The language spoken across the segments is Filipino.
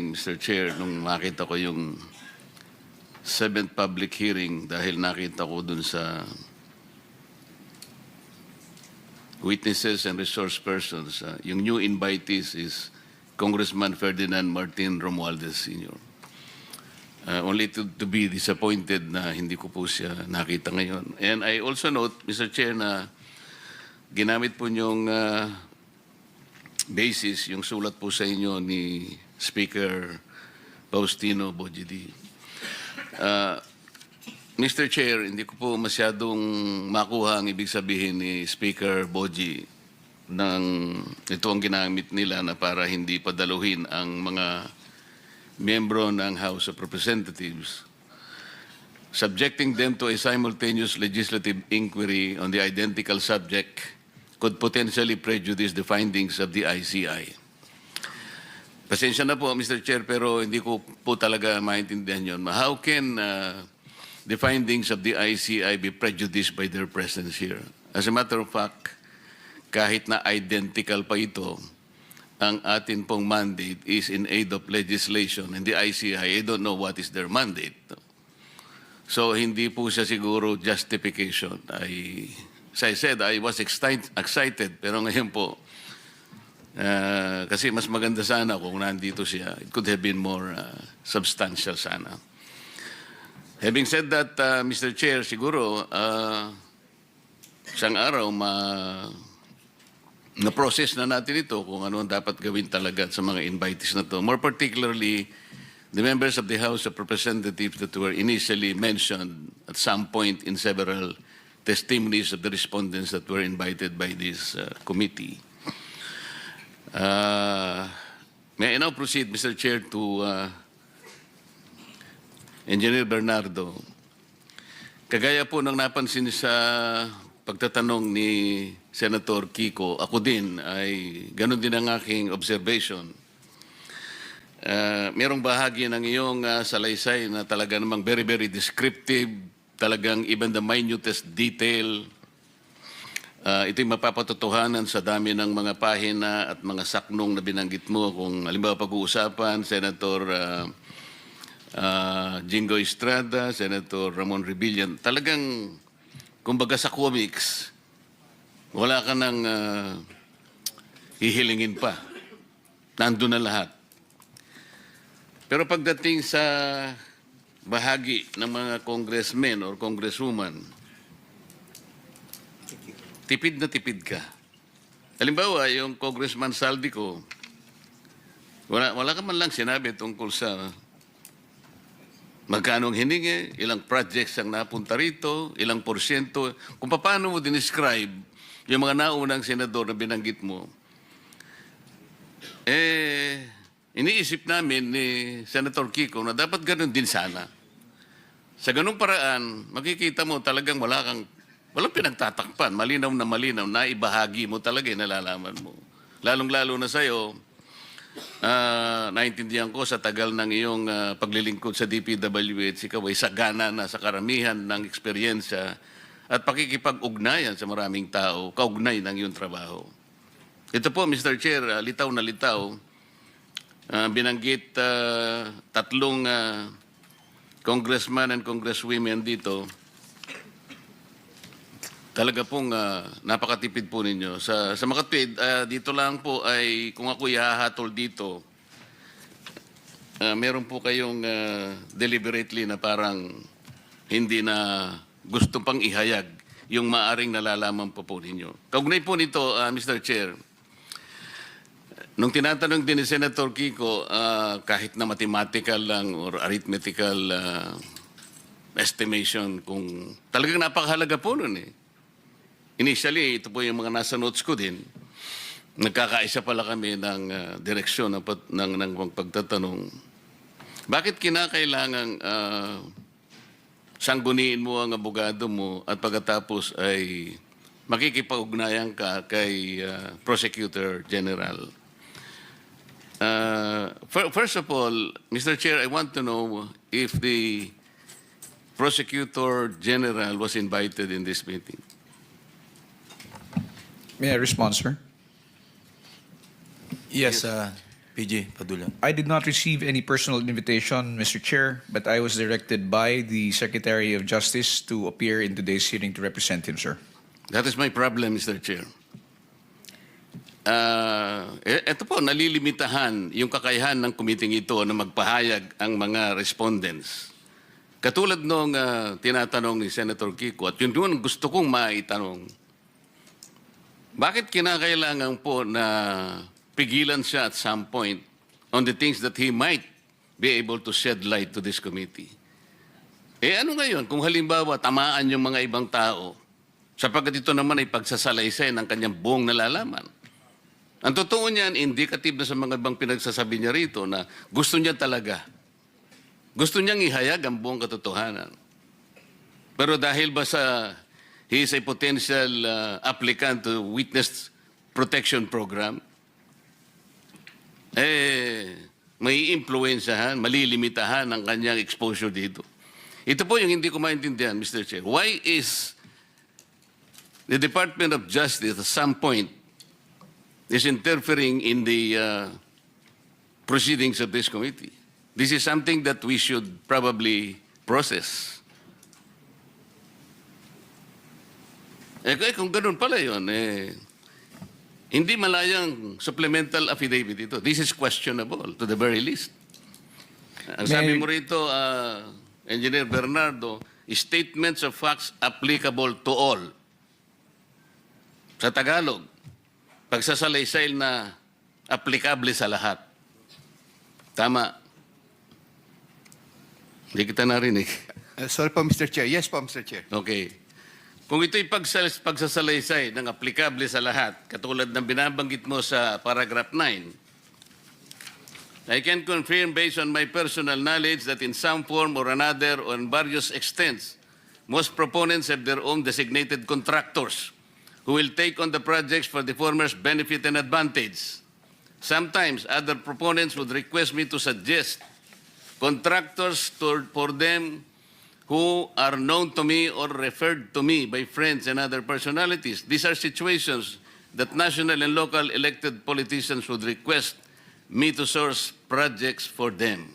Mr. Chair, nung makita ko yung seventh public hearing dahil nakita ko dun sa witnesses and resource persons, uh, yung new invitees is Congressman Ferdinand Martin Romualdez Sr. Uh, only to, to be disappointed na hindi ko po siya nakita ngayon. And I also note, Mr. Chair, na ginamit po niyong uh, basis, yung sulat po sa inyo ni Speaker Faustino Bojidi. Uh, Mr. Chair, hindi ko po masyadong makuha ang ibig sabihin ni Speaker Boji ng ito ang ginamit nila na para hindi padaluhin ang mga miyembro ng House of Representatives subjecting them to a simultaneous legislative inquiry on the identical subject could potentially prejudice the findings of the ICI. Pasensya na po, Mr. Chair, pero hindi ko po talaga maintindihan yun. How can uh, the findings of the ICI be prejudiced by their presence here? As a matter of fact, kahit na identical pa ito, ang atin pong mandate is in aid of legislation. And the ICI, I don't know what is their mandate. So hindi po siya siguro justification. I, as I said, I was excited, excited pero ngayon po, uh, kasi mas maganda sana kung nandito siya. It could have been more uh, substantial sana. Having said that, uh, Mr. Chair, siguro, uh, isang araw ma na-process na natin ito kung ano ang dapat gawin talaga sa mga invitees na to. More particularly, the members of the House of Representatives that were initially mentioned at some point in several testimonies of the respondents that were invited by this uh, committee. Uh, may I now proceed, Mr. Chair, to uh, Engineer Bernardo. Kagaya po ng napansin sa pagtatanong ni Senator Kiko, ako din ay ganun din ang aking observation. Uh, merong bahagi ng iyong uh, salaysay na talaga namang very, very descriptive, talagang even the minutest detail. Uh, ito'y mapapatotohanan sa dami ng mga pahina at mga saknong na binanggit mo. Kung halimbawa pag-uusapan, Senator uh, uh, Jingo Estrada, Senator Ramon Rebillan, talagang, kumbaga sa comics, wala ka nang uh, hihilingin pa. Nandun na lahat. Pero pagdating sa bahagi ng mga congressmen or congresswoman, tipid na tipid ka. Halimbawa, yung Congressman Saldico, wala, wala ka man lang sinabi tungkol sa magkano ang hiningi, ilang projects ang napunta rito, ilang porsyento. Kung paano mo dinescribe yung mga naunang senador na binanggit mo, eh, iniisip namin ni Senator Kiko na dapat ganun din sana. Sa ganung paraan, makikita mo talagang wala kang, walang pinagtatakpan, malinaw na malinaw, na ibahagi mo talaga, yung nalalaman mo. Lalong-lalo na sa'yo, ah, naintindihan ko sa tagal ng iyong ah, paglilingkod sa DPWH, ikaw ay sagana na sa karamihan ng eksperyensya at pakikipag-ugnayan sa maraming tao, kaugnay ng iyong trabaho. Ito po, Mr. Chair, ah, litaw na litaw, ah, binanggit ah, tatlong ah, congressman and congresswomen dito, talaga pong ah, napakatipid po ninyo. Sa, sa makatwid, ah, dito lang po ay, kung ako ihahatol dito, ah, meron po kayong ah, deliberately na parang hindi na gusto pang ihayag yung maaring nalalaman po po ninyo. Kaugnay po nito, ah, Mr. Chair, Nung tinatanong din ni Senator Kiko, ah, kahit na mathematical lang or arithmetical ah, estimation, kung talagang napakahalaga po nun eh. Initially, ito po yung mga nasa notes ko din. Nagkakaisa pala kami ng ah, direksyon ng, pat- ng, ng pagtatanong. Bakit kinakailangan uh, sangguniin mo ang abogado mo at pagkatapos ay makikipag-ugnayan ka kay ah, Prosecutor General? Uh, fir- first of all, Mr. Chair, I want to know if the Prosecutor General was invited in this meeting. May I respond, sir? Yes, uh, PG Padulan. I did not receive any personal invitation, Mr. Chair, but I was directed by the Secretary of Justice to appear in today's hearing to represent him, sir. That is my problem, Mr. Chair. Ah, e- eto po, nalilimitahan yung kakayahan ng kumiting ito na magpahayag ang mga respondents. Katulad nung ah, tinatanong ni Senator Kiko, at yun yun gusto kong maitanong, bakit kinakailangan po na pigilan siya at some point on the things that he might be able to shed light to this committee? Eh ano ngayon kung halimbawa tamaan yung mga ibang tao sapagkat ito naman ay pagsasalaysay ng kanyang buong nalalaman. Ang totoo niyan, indicative na sa mga ibang pinagsasabi niya rito na gusto niya talaga. Gusto niyang ihayag ang buong katotohanan. Pero dahil ba sa he is a potential uh, applicant to witness protection program, eh, may influensyahan, malilimitahan ang kanyang exposure dito. Ito po yung hindi ko maintindihan, Mr. Chair. Why is the Department of Justice at some point is interfering in the uh, proceedings of this committee? This is something that we should probably process. Eh, kaya kung ganun pala yun, eh, hindi malayang supplemental affidavit ito. This is questionable to the very least. Ang sabi mo rito, ah, Engineer Bernardo, statements of facts applicable to all. Sa Tagalog, pagsasalaysay na applicable sa lahat. Tama. Hindi kita narinig. Uh, sorry po, Mr. Chair. Yes po, Mr. Chair. Okay. Kung ito'y pagsasalaysay ng applicable sa lahat, katulad ng binabanggit mo sa paragraph 9, I can confirm based on my personal knowledge that in some form or another, on various extents, most proponents have their own designated contractors who will take on the projects for the former's benefit and advantage. Sometimes other proponents would request me to suggest contractors to, for them who are known to me or referred to me by friends and other personalities. These are situations that national and local elected politicians would request me to source projects for them.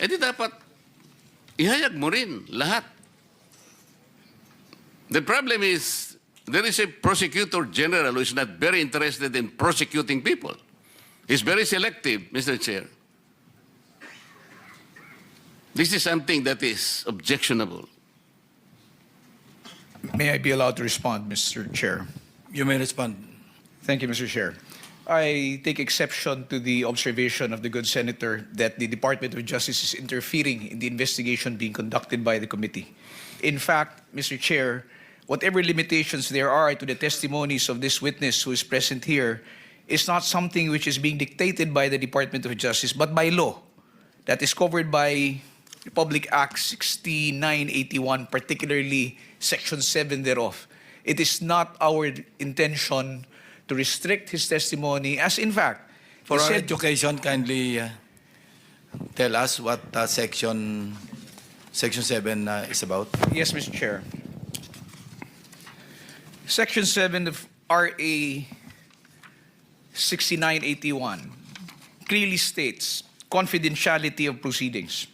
Eh di dapat ihayag mo rin lahat. The problem is there is a prosecutor general who is not very interested in prosecuting people. He's very selective, Mr. Chair. This is something that is objectionable. May I be allowed to respond, Mr. Chair? You may respond. Thank you, Mr. Chair. I take exception to the observation of the good senator that the Department of Justice is interfering in the investigation being conducted by the committee. In fact, Mr. Chair, whatever limitations there are to the testimonies of this witness who is present here is not something which is being dictated by the Department of Justice, but by law that is covered by Republic Act 6981, particularly Section 7 thereof. It is not our intention to restrict his testimony, as in fact, For our said- education, kindly uh, tell us what uh, section section 7 uh, is about. Yes, Mr. Chair. Section 7 of RA 6981 clearly states confidentiality of proceedings.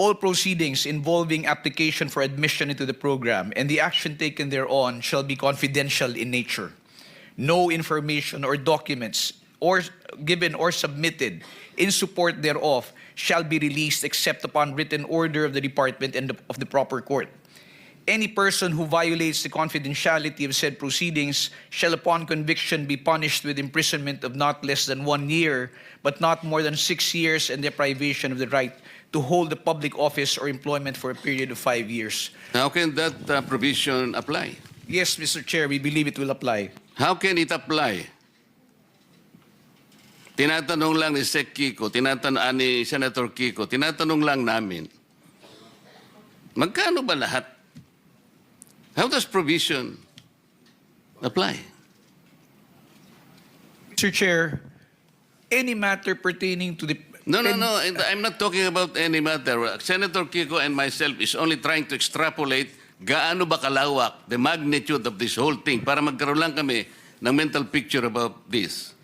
All proceedings involving application for admission into the program and the action taken thereon shall be confidential in nature. No information or documents or given or submitted in support thereof shall be released except upon written order of the department and of the proper court. Any person who violates the confidentiality of said proceedings shall upon conviction be punished with imprisonment of not less than one year, but not more than six years and deprivation of the right to hold a public office or employment for a period of five years. How can that uh, provision apply? Yes, Mr. Chair, we believe it will apply. How can it apply? Tinatanong lang ni Sec Kiko, tinatanong ah, ni Senator Kiko, tinatanong lang namin, magkano ba lahat? How does provision apply? Mr. Chair, any matter pertaining to the No, no, no. I'm not talking about any matter. Senator Kiko and myself is only trying to extrapolate gaano ba kalawak the magnitude of this whole thing para magkaroon lang kami ng mental picture about this.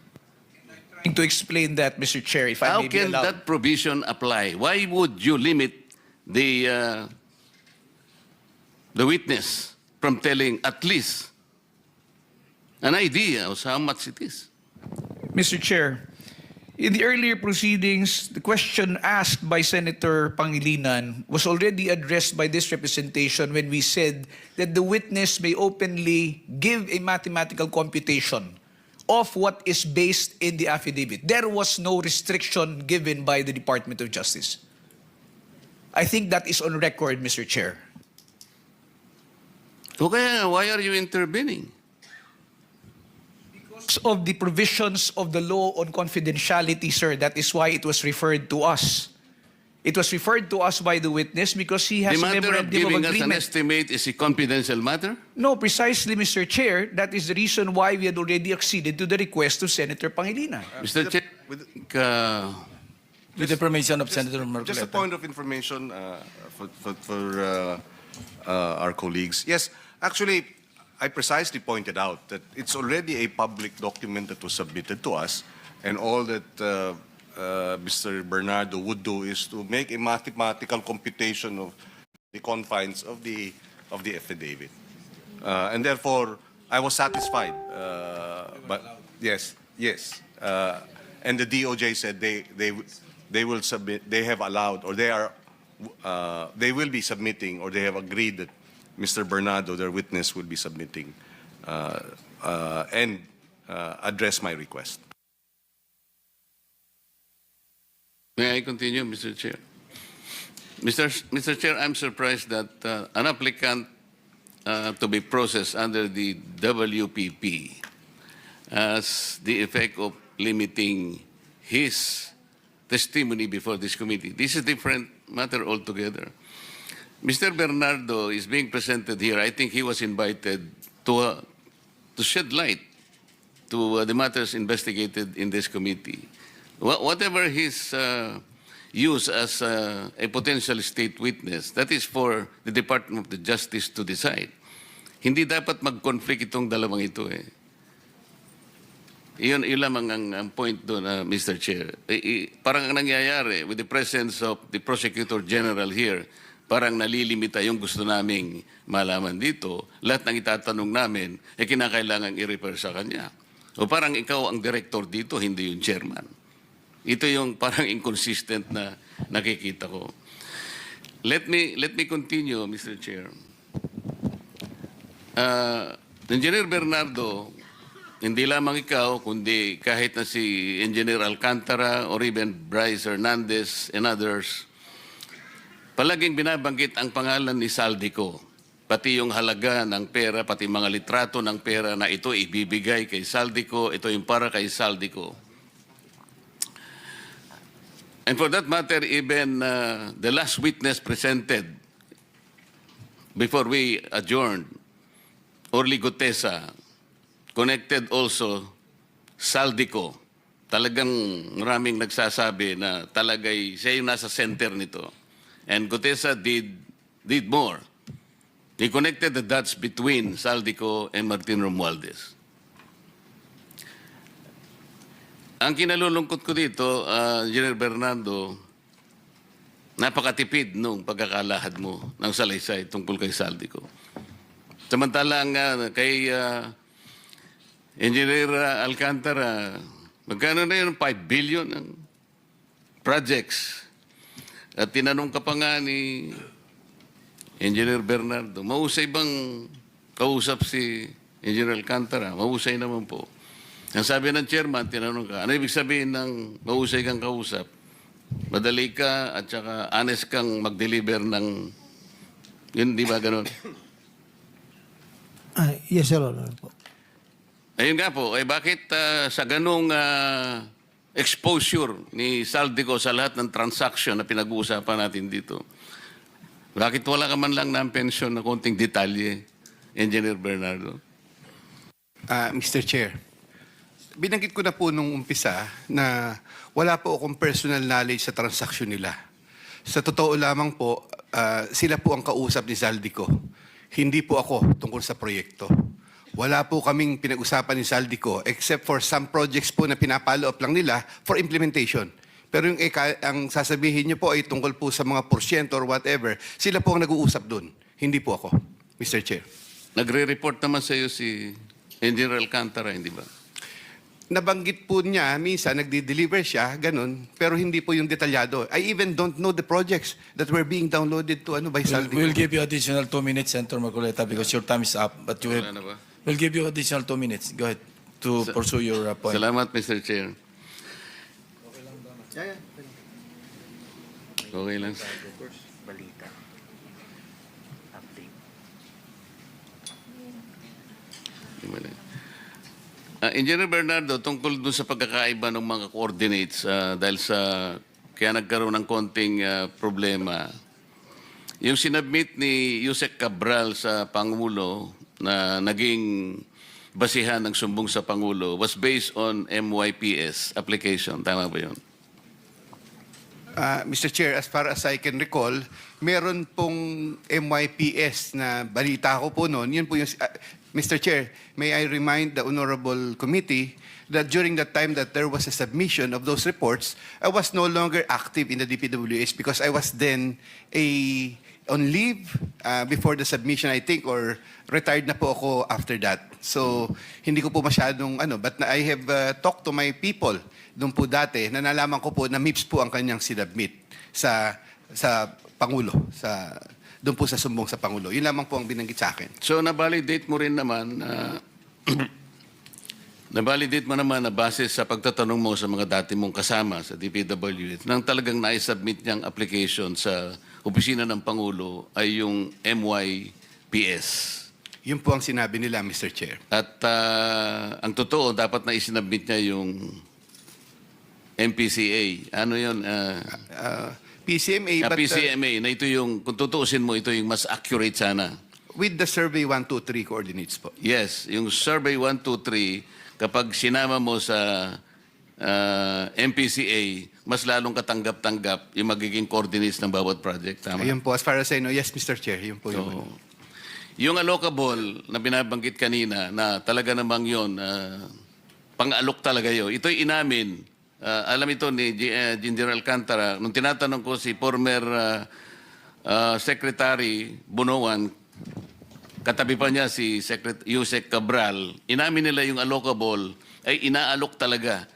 To explain that, Mr. Chair, if I How may be can allowed. that provision apply? Why would you limit the uh, the witness from telling at least an idea of how much it is? Mr. Chair, in the earlier proceedings, the question asked by Senator Pangilinan was already addressed by this representation when we said that the witness may openly give a mathematical computation of what is based in the affidavit. There was no restriction given by the Department of Justice. I think that is on record, Mr. Chair. So why are you intervening? Of the provisions of the law on confidentiality, sir, that is why it was referred to us. It was referred to us by the witness because he has The a matter of memorandum of giving us an agreement. estimate is a confidential matter? No, precisely, Mr. Chair. That is the reason why we had already acceded to the request of Senator Pangilinan. Mr. Chair, uh, With the permission of Senator Marcoleta. Just a point of information uh, for, for, for uh, uh, our colleagues. Yes, actually, I precisely pointed out that it's already a public document that was submitted to us, and all that uh, uh, Mr. Bernardo would do is to make a mathematical computation of the confines of the of the affidavit, uh, and therefore I was satisfied. Uh, but yes, yes, uh, and the DOJ said they they they will submit. They have allowed, or they are, uh, they will be submitting, or they have agreed that Mr. Bernardo, their witness, will be submitting uh, uh, and uh, address my request. may I continue, Mr. Chair? Mr. Mr. Chair, I'm surprised that uh, an applicant uh, to be processed under the WPP has the effect of limiting his testimony before this committee. This is a different matter altogether. Mr. Bernardo is being presented here. I think he was invited to, uh, to shed light to uh, the matters investigated in this committee. Wha- whatever his uh, use as uh, a potential state witness, that is for the Department of the Justice to decide. Hindi dapat mag-conflict itong dalawang ito eh. Iyon, iyon lamang ang, ang point doon, uh, Mr. Chair. I- i- parang ang nangyayari with the presence of the Prosecutor General here, parang nalilimita yung gusto naming malaman dito. Lahat ng itatanong namin, eh kinakailangan i-refer sa kanya. O parang ikaw ang director dito, hindi yung chairman. Ito yung parang inconsistent na nakikita ko. Let me, let me continue, Mr. Chair. Uh, Engineer Bernardo, hindi lamang ikaw, kundi kahit na si Engineer Alcantara or even Bryce Hernandez and others, palaging binabanggit ang pangalan ni Saldico. Pati yung halaga ng pera, pati mga litrato ng pera na ito ibibigay kay Saldico, ito yung para kay Saldico. And for that matter, even uh, the last witness presented before we adjourned, Orly Gutesa, connected also Saldico. Talagang maraming nagsasabi na talagay siya yung nasa center nito. And Gutesa did, did more. He connected the dots between Saldico and Martin Romualdez. Ang kinalulungkot ko dito, uh, Engineer Bernardo, napakatipid nung pagkakalahad mo ng salaysay tungkol kay Saldico. Samantalang uh, kay uh, Engineer uh, Alcantara, magkano na yun? 5 billion ang projects. At tinanong ka pa nga ni Engineer Bernardo, mahusay bang kausap si Engineer Alcantara? Mahusay naman po. Ang sabi ng chairman, tinanong ka, ano ibig sabihin ng mahusay kang kausap? Madali ka at saka honest kang mag-deliver ng... Yun, di ba ganun? Ah, yes, Honor po. Ayun nga po, eh bakit ah, sa ganong ah, exposure ni Saldico sa lahat ng transaction na pinag-uusapan natin dito, bakit wala ka man lang ng pensyon na konting detalye, Engineer Bernardo? Ah, Mr. Chair, binanggit ko na po nung umpisa na wala po akong personal knowledge sa transaksyon nila. Sa totoo lamang po, ah, sila po ang kausap ni Zaldico. Hindi po ako tungkol sa proyekto. Wala po kaming pinag-usapan ni Saldico except for some projects po na pinapalo up lang nila for implementation. Pero yung eka, ang sasabihin niyo po ay tungkol po sa mga porsyento or whatever, sila po ang nag-uusap doon. Hindi po ako, Mr. Chair. Nagre-report naman sa iyo si Engineer Alcantara, hindi ba? Nabanggit po niya, minsan nagdi-deliver siya, ganun, pero hindi po yung detalyado. I even don't know the projects that were being downloaded to ano by We'll, Saldico. we'll give you additional two minutes, Senator Marcoleta, because your time is up. But you Wala na ba? We'll give you additional two minutes. Go ahead to Sa- pursue your uh, point. Salamat, Mr. Chair. Okay lang. balita. Update. Ah, Engineer Bernardo, tungkol dun sa pagkakaiba ng mga coordinates ah, dahil sa kaya nagkaroon ng konting ah, problema. Yung sinabmit ni Yusek Cabral sa Pangulo na naging basihan ng sumbong sa Pangulo was based on MYPS application. Tama ba yun? Uh, Mr. Chair, as far as I can recall, meron pong MYPS na balita ko po noon. Yun po yung, uh, Mr. Chair, may I remind the Honorable Committee that during the time that there was a submission of those reports, I was no longer active in the DPWH because I was then a on leave uh, before the submission, I think, or retired na po ako after that. So, hindi ko po masyadong ano, but I have uh, talked to my people doon po dati na nalaman ko po na MIPS po ang kanyang sinubmit sa sa Pangulo, sa doon po sa sumbong sa Pangulo. Yun lamang po ang binanggit sa akin. So, na-validate mo rin naman na na-validate mo naman na base sa pagtatanong mo sa mga dati mong kasama sa DPWH nang talagang na-submit niyang application sa opisina ng Pangulo ay yung MYPS. Yun po ang sinabi nila, Mr. Chair. At ah, ang totoo, dapat na isinabmit niya yung MPCA. Ano yun? ah, Uh, PCMA, ah, but uh, PCMA, na ito yung, kung tutuusin mo, ito yung mas accurate sana. with the survey 123 coordinates po. Yes, yung survey 123, kapag sinama mo sa ah, MPCA, mas lalong katanggap-tanggap yung magiging coordinates ng bawat project. Tama? Ayun po, as far as I know, yes, Mr. Chair, yun po yun. So, yung allocable na binabanggit kanina na talaga namang yon pang-alok talaga yun. Ito'y inamin. Ah, alam ito ni G- eh, General Alcantara. Nung tinatanong ko si former ah, ah, Secretary Bunoan, katabi pa niya si Secret Yusek Cabral, inamin nila yung allocable ay inaalok talaga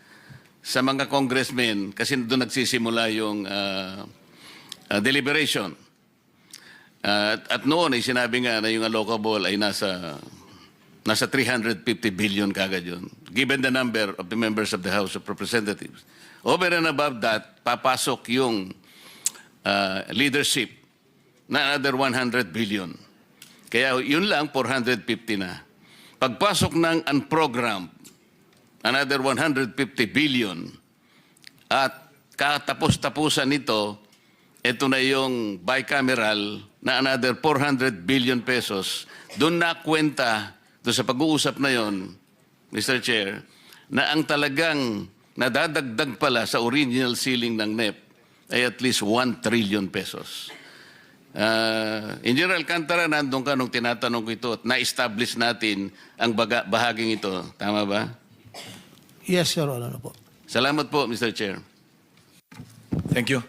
sa mga congressmen kasi doon nagsisimula yung ah, ah, deliberation. At, at noon ay sinabi nga na yung allocable ay nasa nasa 350 billion kagad yun. Given the number of the members of the House of Representatives. Over and above that, papasok yung uh, leadership na another 100 billion. Kaya yun lang, 450 na. Pagpasok ng unprogrammed, another 150 billion. At katapos-tapusan nito, ito na yung bicameral na another 400 billion pesos. Doon na kwenta, doon sa pag-uusap na yon, Mr. Chair, na ang talagang nadadagdag pala sa original ceiling ng NEP ay at least 1 trillion pesos. Uh, Engineer Alcantara, nandun ka nung tinatanong ko ito at na-establish natin ang baga, bahaging ito. Tama ba? Yes, Your Honor po. Salamat po, Mr. Chair. Thank you.